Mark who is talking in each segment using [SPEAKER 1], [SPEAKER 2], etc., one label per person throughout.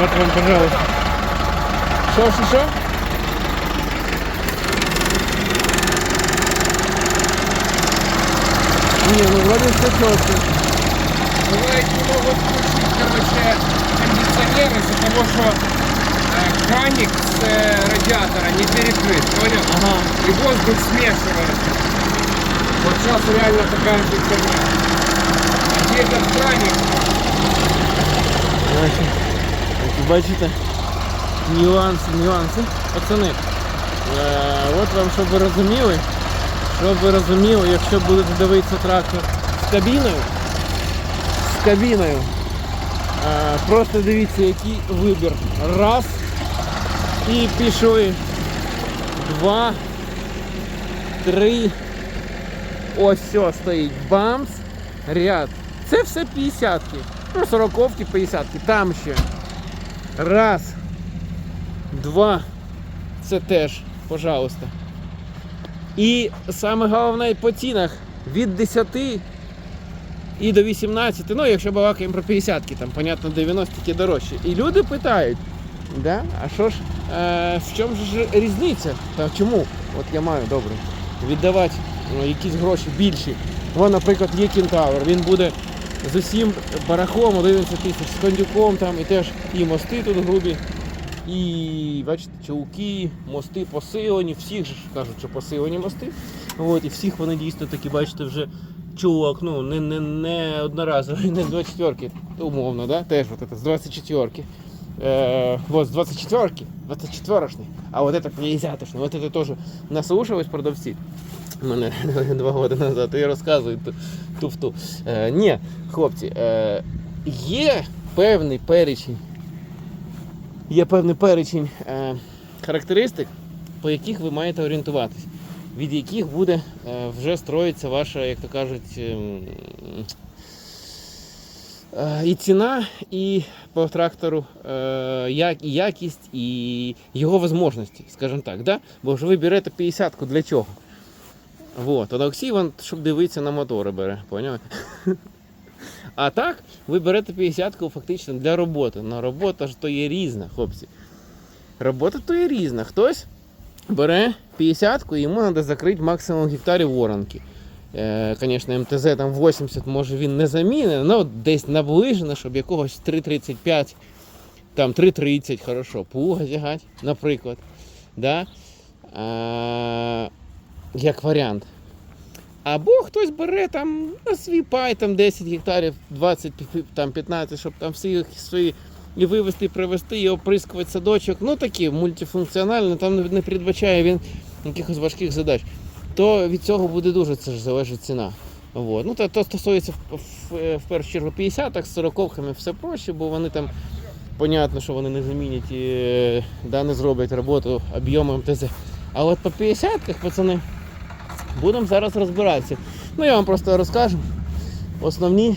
[SPEAKER 1] Вот вам, пожалуйста. Що, що, що? Не, ну вроде все четко.
[SPEAKER 2] Бывает, не могут включить, короче, кондиционер из-за того, что э, краник с э, радиатора не перекрыт, понял?
[SPEAKER 1] Ага.
[SPEAKER 2] И воздух смешивается. Вот сейчас реально такая же херня. Где этот краник?
[SPEAKER 1] Значить, ось бачите, нюанси, нюанси. Пацани, е, от вам, щоб ви розуміли, щоб ви розуміли, якщо будете дивитися трактор з кабіною, з кабіною, е, просто дивіться, який вибір. Раз. І пішли. Два. Три. Ось все стоїть. Бамс. Ряд. Це все 50-ки. Ну, 40-ки, 50-ки. Там ще. Раз. Два. Це теж, пожалуйста. І саме головне по цінах від 10 і до 18. Ну, якщо балакаємо про 50-ки, там, понятно, 90-ки дорожче. І люди питають, да? а що ж, е, в чому ж різниця? Та чому? От я маю добре. Віддавати ну, якісь гроші більші. Вон, наприклад, є кентавр, він буде з усім барахлом 11 тисяч, з кондюком там і теж і мости тут грубі. І бачите, чулки, мости посилені, всіх же кажуть, що посилені мости. От, і всіх вони дійсно такі, бачите, вже чулок, ну не, не, не одноразовий, не з 24-ки, умовно, да? теж от це, з 24-ки. Е, вот з 24-ки, 24-шний, а вот это 50-шний, вот это теж наслушались продавці. Мене два роки назад і розказують ту- туфту. Е, ні, хлопці, е, є певний перечень є певний перечень е, характеристик, по яких ви маєте орієнтуватись, від яких буде е, вже строїться ваша, як то кажуть, ем, е, і ціна, і по трактору е, і якість, і його можливості, скажімо так. Да? Бо ж ви берете 50-ку для чого? Вот. Олексій, він, щоб дивитися на мотори бере, поняли? А так, ви берете 50-ку фактично для роботи. На робота ж то є різна, хлопці. Робота то є різна. Хтось бере 50-ку і йому треба закрити максимум гектарів воронки. Е, Звісно, МТЗ там 80, може він не замінений, але десь наближено, щоб якогось 3,35, там 3,30, хорошо, плуга тягати, наприклад. Да? А, як варіант. Або хтось бере там на свій пай там 10 гектарів, 20, там 15, щоб там всі свої і вивезти, привезти, і оприскувати садочок. Ну такі мультифункціональні, там не- передбачає він якихось важких задач. То від цього буде дуже це ж залежить ціна. Вот. Ну, то, то стосується в, в, в першу чергу 50-х, з 40-ками все проще, бо вони там, понятно, що вони не замінять і е, да, не зроблять роботу об'ємом ТЗ. А по 50-ках, пацани, Будемо зараз розбиратися. Ну я вам просто розкажу основні,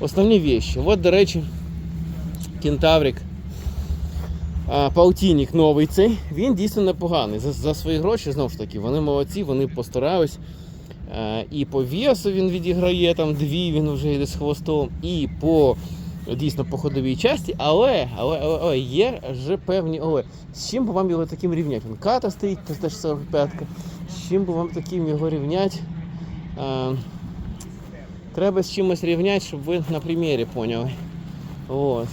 [SPEAKER 1] основні вещи. От, до речі, кентаврик. А, Паутінник новий цей, він дійсно непоганий. За, за свої гроші, знову ж таки, вони молодці, вони постарались. І по весу він відіграє, там дві він вже йде з хвостом, і по дійсно по ходовій часті, але, але, але, але є вже певні але. З чим би вам його таким рівняти? Він ката стоїть, це теж 45-ка. З чим би вам таким його рівняти? А, треба з чимось рівняти, щоб ви на примірі поняли. Вот.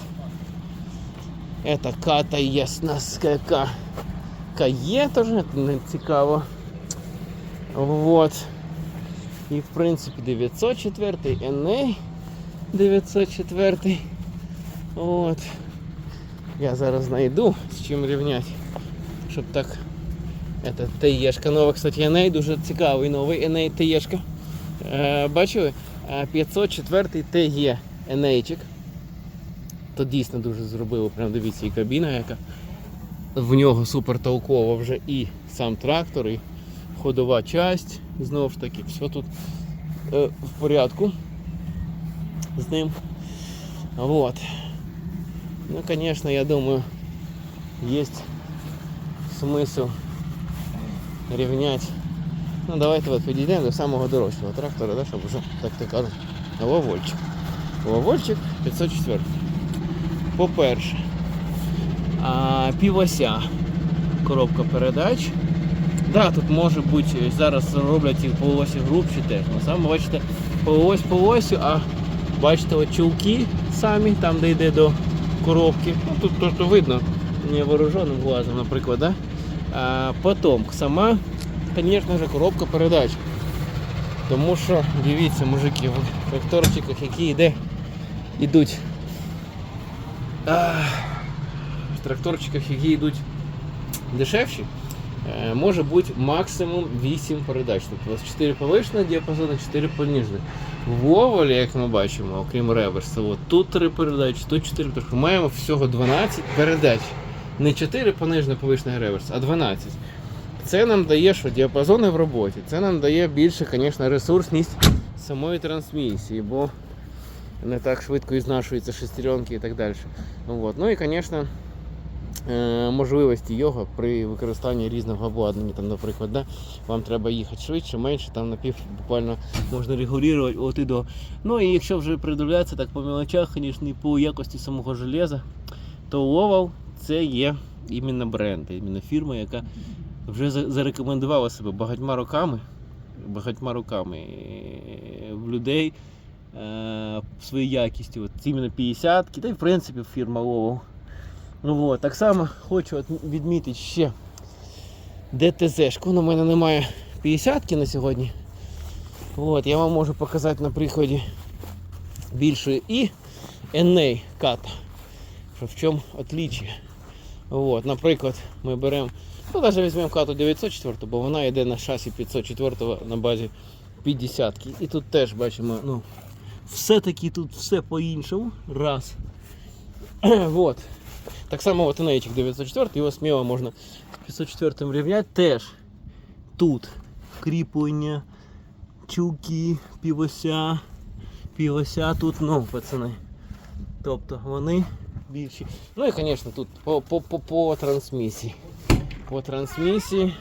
[SPEAKER 1] Это ката ясна скака. Кає теж не цікаво. Вот. І в принципі 904 NA 904. От. Я зараз знайду з чим рівняти. Щоб так. Это ТЕшка нова, кстати, NA дуже цікавий новий NA ТЕшка. Е, бачили? Е, 504 TE NA-чик. То дійсно дуже зробили, прям дивіться, і кабіна яка. В нього супер толково вже і сам трактор, і ходова часть. Знову ж таки, все тут е, в порядку з ним. Вот. Ну, конечно, я думаю, есть смысл рівнять. Ну, давайте от підійдемо до самого дорожчого трактора, да, щоб вже, так ти кажуть, Ловольчик. Ловольчик 504. По-перше, А, півося коробка передач. Да, тут може бути, зараз роблять їх по осі грубші теж. Ну саме бачите, по ось по осі, а бачите, от чулки самі, там де йде до коробки. Ну тут то, що видно невооруженим глазом, наприклад, да? А потім сама, звісно ж, коробка передач. Тому що, дивіться, мужики, в тракторчиках, які йде, йдуть. В тракторчиках, які йдуть дешевші, е, може бути максимум 8 передач. Тобто у вас 4 повишених діапазони, 4 понижених. В як ми бачимо, окрім реверсу, от тут 3 передачі, тут 4, тобто маємо всього 12 передач. Не 4 понижених повишених реверс, а 12. Це нам дає, що діапазони в роботі. Це нам дає більше, звісно, ресурсність самої трансмісії, бо не так швидко і знашуються шестеренки і так далі. От. Ну і, звісно, можливості його при використанні різного обладнання. Там, наприклад, да, вам треба їхати швидше, менше, там напів буквально можна регулювати от і до. Ну і якщо вже придивлятися так по мелочах, звісно, і по якості самого железа, то Oval це є іменно бренд, іменно фірма, яка вже зарекомендувала себе багатьма роками, багатьма роками е, в людей е, своєю якістю. От іменно 50 та й в принципі фірма Oval. Ну, от. Так само хочу відмітити ще ДТЗ. У мене немає 50-ки на сьогодні. От, я вам можу показати на прикладі більшої і NA ката. Що в чому отличие. От, наприклад, ми беремо, ну навіть візьмемо кату 904, бо вона йде на шасі 504 на базі 50-ки. І тут теж бачимо, ну, все-таки тут все по-іншому. Раз. вот. Так само от Енейчик 904, його сміло можна з 504 рівняти теж. Тут кріплення, чулки, півося, півося тут, ну, пацани. Тобто вони більші. Ну і, звісно, тут по, по, по, по трансмісії. По трансмісії.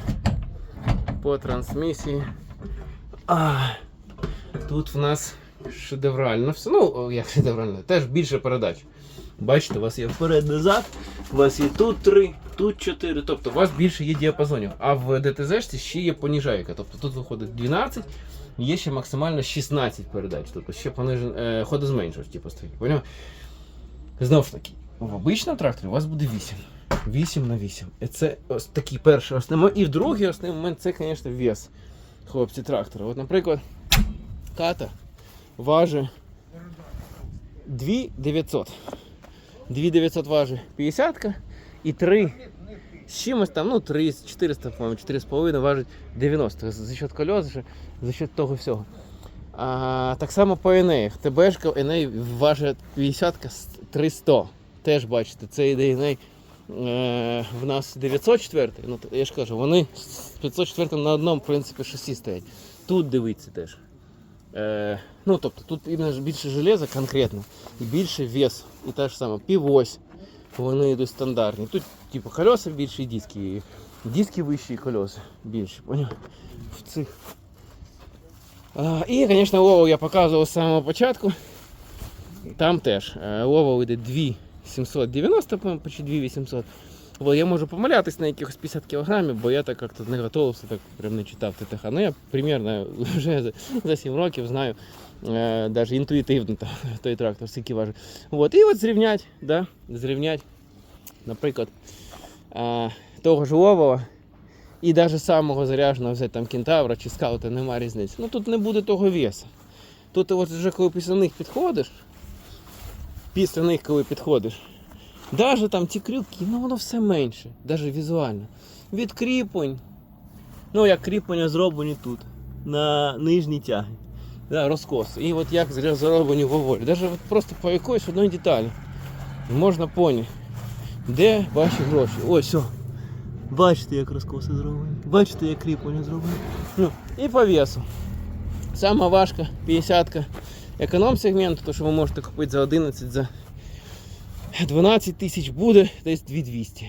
[SPEAKER 1] По трансмісії. А, тут в нас шедеврально все. Ну, як шедеврально, теж більше передач. Бачите, у вас є вперед-назад, у вас є тут 3, тут 4, тобто у вас більше є діапазонів. А в ДТЗ ще є поніжайка. Тобто тут виходить 12, є ще максимально 16 передач. Тобто ще понижен, е, ходозменшувач, типу, стоїть. Поняв? Знову ж таки, в обичному тракторі у вас буде 8. 8 на 8. І це ось такий перший основний. І в другий основний момент це, звісно, вес хлопці трактора. От, наприклад, ката важить 2900. 2900 важить 50 і 3 з чимось там, ну 3, 400, по-моєму, 4,5 важить 90 за счет же, за счет того всього. А, так само по Енеях. ТБшка Еней важить 50 300. Теж бачите, це йде Еней. Е, в нас 904, ну я ж кажу, вони з 504 на одному, в принципі, шасі стоять. Тут дивіться теж. Е, ну, тобто тут більше железа конкретно і більше вес. І те ж саме, півось. Вони йдуть стандартні. Тут, типу, колеса більші і диски. Диски вищі і колеса більші. Поняв? В цих. А, і, звісно, Лову я показував з самого початку. Там теж. Лова йде 2790, по-моєму, 2800. Бо я можу помилятись на якихось 50 кілограмів, бо я так як-то не готувався, так прям не читав ТТХ. Ну я примерно вже за, за 7 років знаю, навіть інтуїтивно та, той трактор, скільки важить. От, і от зрівнять, да, зрівнять, наприклад, е, того ж Ловова і навіть самого зарядженого взяти там кентавра чи скаута, немає різниці. Ну тут не буде того веса. Тут от вже коли після них підходиш, після них коли підходиш, Даже там ті крюки, ну воно все менше, навіть візуально. Від кріплень. Ну, як кріплення зроблені тут, на нижній тягі. Да, розкос. І от як зроблені в. Навіть от просто по якоїсь одної деталі. Можна поняти, де ваші гроші. Ось, все. Бачите, як розкоси зроблені. Бачите, як кріплення зроблені. Ну, і по весу. Сама важка 50-ка. Економ сегменту, то що ви можете купити за 11 за 12 тисяч буде десь 2200.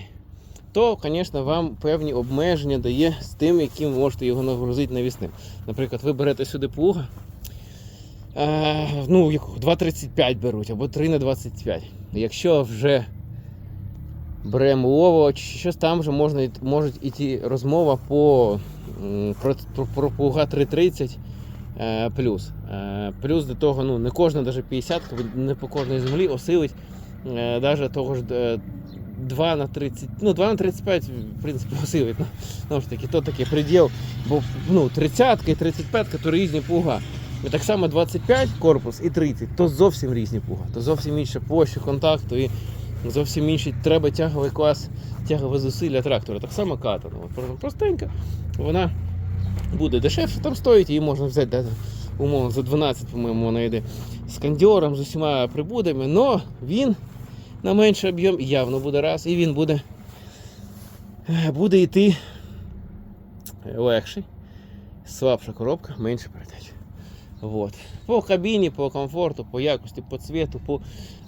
[SPEAKER 1] То, звісно, вам певні обмеження дає з тим, яким можете його нагрузити навісним. Наприклад, ви берете сюди плуга, ну, 2,35 беруть або 3 на 25. Якщо вже беремо Ово, чи щось там вже можна, може йти розмова по, про, Пуга 330 е, плюс. Е, плюс до того, ну, не кожна навіть 50 не по кожній землі осилить е, навіть того ж е, 2 на 30, ну 2 на 35, в принципі, осилить. Ну, ж таки, то такий приділ, бо ну, 30 і 35 то різні пуга. І так само 25 корпус і 30 то зовсім різні пуга, то зовсім інша площа контакту і зовсім інший треба тяговий клас, тягове зусилля трактора. Так само катана. Простенька, вона буде дешевше там стоїть, її можна взяти умовно за 12, по-моєму, вона йде з кондьором, з усіма прибудами, але він на менший об'єм явно буде раз, і він буде, буде йти легший, слабша коробка, менше передач. Вот. По кабіні, по комфорту, по якості, по цвету, по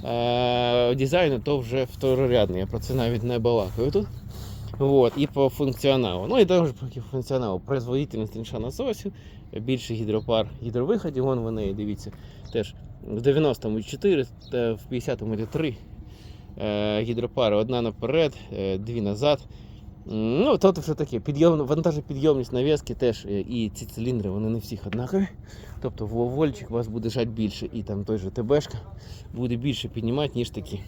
[SPEAKER 1] е, дизайну, то вже второрядне. Я про це навіть не балакаю тут. Вот. І по функціоналу. Ну і також по функціоналу. Производительність інша насосів, більше гідропар гідровиходів, вон вони, дивіться, теж в 90-му 4, та в 50-му 3 е, гідропари. Одна наперед, е, дві назад. Ну, тут вже таке, підйом, вантажопідйомність нав'язки теж, е, і ці циліндри, вони не всіх однакові. Тобто вольчик у вас буде жати більше, і там той же ТБшка буде більше піднімати, ніж такі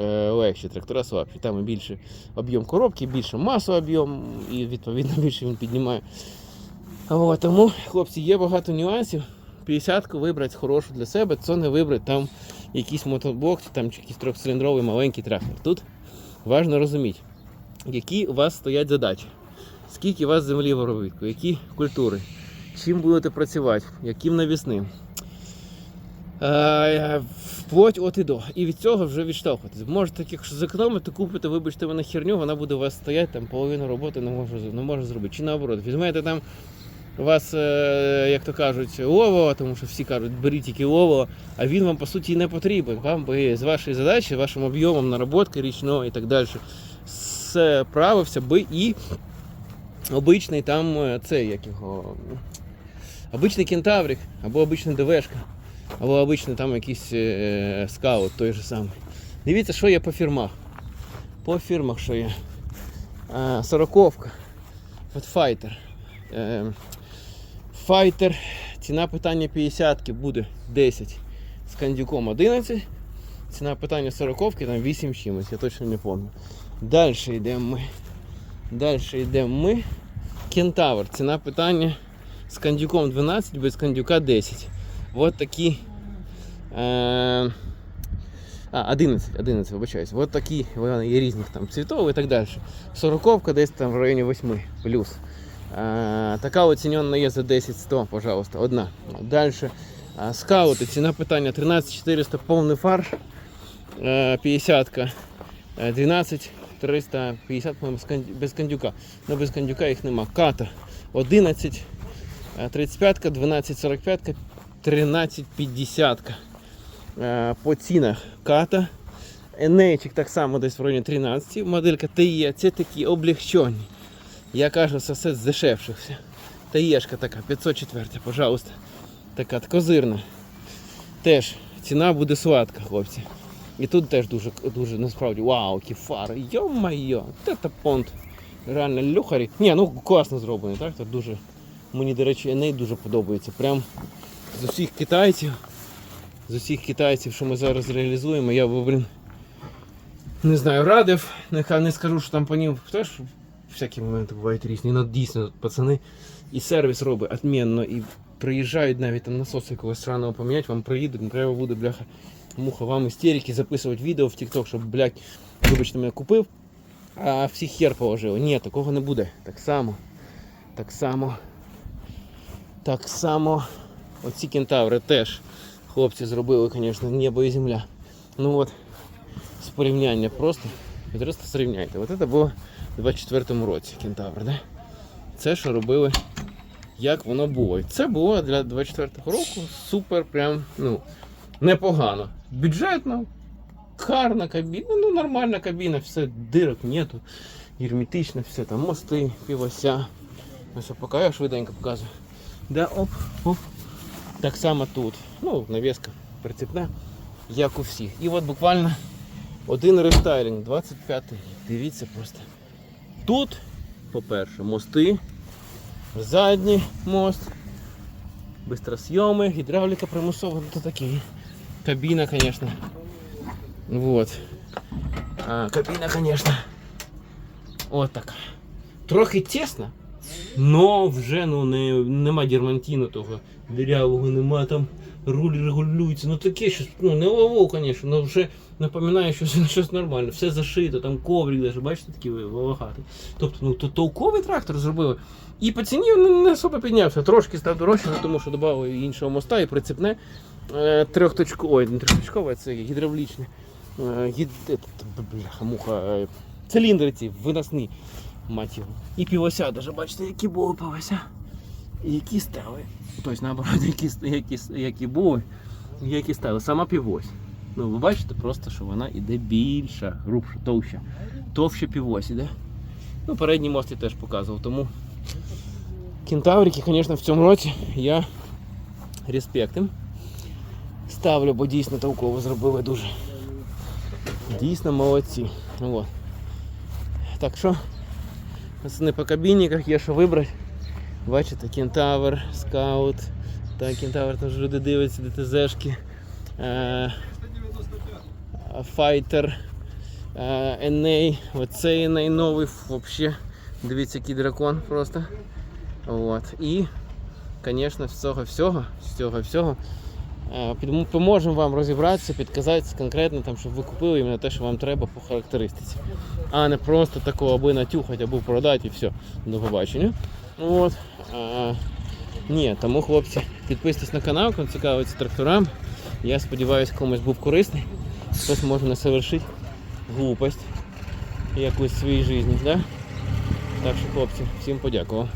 [SPEAKER 1] е, легші трактора слабші. Там і більше об'єм коробки, більше масу об'єм, і відповідно більше він піднімає. От, тому, хлопці, є багато нюансів. 50-ку вибрати хорошу для себе, це не вибрати там якийсь мотоблок, там чи якийсь трьохциліндровий маленький трактор. Тут важливо розуміти, які у вас стоять задачі, скільки у вас землі в обробітку, які культури, чим будете працювати, яким навісним. Е, Вплоть от і до. І від цього вже відштовхуватись. Можете, якщо зекономити, купите, вибачте ви на херню, вона буде у вас стояти, там половину роботи не може, не може зробити. Чи наоборот, візьмете там у вас, е, як то кажуть, ово, тому що всі кажуть, беріть тільки ово, а він вам по суті не потрібен. Вам з вашої задачі, вашим об'ємом наработки річного і так далі справився би і обичний там е, цей, як його. Обичний кентаврик, або обична ДВшка, або обичний там якийсь е, скаут той же самий. Дивіться, що є по фірмах. По фірмах що є. Е, сороковка. Файтер. Е, Файтер. Ціна питання 50 буде 10 з кандюком 11. Ціна питання 40 там 8 чимось, я точно не пам'ятаю. Далі йдемо ми. Далі йдемо ми. Кентавр. Ціна питання з кандюком 12, без кандюка 10. Вот такі. Е, а, 11, 11, вибачаюсь. Вот такі, вони є різних там цвітов і так далі. Сороковка десь там в районі 8 плюс. Е, така оцінена є за 10-100, пожалуйста, одна. Далі. Е, скаути, ціна питання 13400 повний фарш. Е, 50 е, 12 350 по-моєму, без кандюка. Ну без кандюка їх нема. Ката 11 е, 35 12 45 13 50 Е, По цінах ката. Енейчик так само десь в районі 13. Моделька ТЕ, це такі облегчені. Я кажу, це все з дешевших. все. ТЕшка така, 504, пожалуйста. Така козирна. Теж ціна буде сладка, хлопці. І тут теж дуже, дуже насправді вау, які фари. Йо-майо, це понт. Реально люхарі. Ні, ну класно зроблений, так? Тут дуже. Мені, до речі, Еней дуже подобається. Прям з усіх китайців. З усіх китайців, що ми зараз реалізуємо, я би, блін, не знаю, радив. Нехай не скажу, що там по ним теж всякі моменти бувають різні. Ну дійсно, пацани, і сервіс робить відмінно, і приїжджають навіть там насоси якогось сраного поміняти, вам приїдуть, не треба буде, бляха, муха, вам істерики записувати відео в TikTok, щоб, блядь, вибачте, мене купив, а всі хер положили. Ні, такого не буде. Так само. Так само. Так само. Оці кентаври теж хлопці зробили, звісно, небо і земля. Ну от, з порівняння просто. Просто зрівняйте. От це було в 24-му році кентавр, да? Це що робили, як воно було. І це було для 24-го року супер, прям, ну, непогано. Бюджетно, гарна кабіна, ну нормальна кабіна, все, дирок нету. Герметично, все там мости, півося. Ось поки я швиденько показую. Да, оп, оп. Так само тут. Ну, навіска прицепна, як у всіх. І от буквально Один рестайлінг, 25 рік. Дивіться просто. Тут, по-перше, мости, задній мост, бистросйоми, гідравліка примусова, ну то такі. Кабіна, звісно. Вот. А, кабіна, звісно. От така. Трохи тісно, но вже ну, не, нема дірмантіну того дирявого, нема там руль регулюється. Ну таке щось, ну не лово, звісно, але вже напоминає, що це щось нормальне. Все зашито, там коврик даже, бачите, такий волохатий. Тобто, ну то толковий трактор зробили. І по ціні він не особо піднявся. Трошки став дорожче, тому що додали іншого моста і прицепне. Е, трьохточкове, ой, не трьохточкове, це гідравлічне. Е, гід... бляха, муха, е, циліндри ці виносні, мать його. І півося, даже бачите, які були півося. І які стали. Тобто, наоборот, які, які, які були, які стали. Сама півось. Ну, ви бачите просто, що вона іде більша, грубша, товща. Товща півось іде. Ну, передній мост я теж показував, тому кентаврики, звісно, в цьому році я респект їм ставлю, бо дійсно толково зробили дуже. Дійсно молодці. От. Так що, пацани по кабінниках є що вибрати. Бачите, кентавр, скаут. Так, кентавр там ж люди дивляться, ДТЗшки. Е, Файтер. Еней. Оцей найновий взагалі. Дивіться, який дракон просто. От. І, звісно, з цього е, поможемо вам розібратися, підказати конкретно, там, щоб ви купили іменно те, що вам треба по характеристиці. А не просто такого аби натюхати, або продати і все. До побачення. От. А, ні, тому хлопці, підписуйтесь на канал, кому цікавиться тракторам. Я сподіваюся, комусь був корисний. Хтось може не совершити глупость якусь в своїй житті. Да? Так що, хлопці, всім подякував.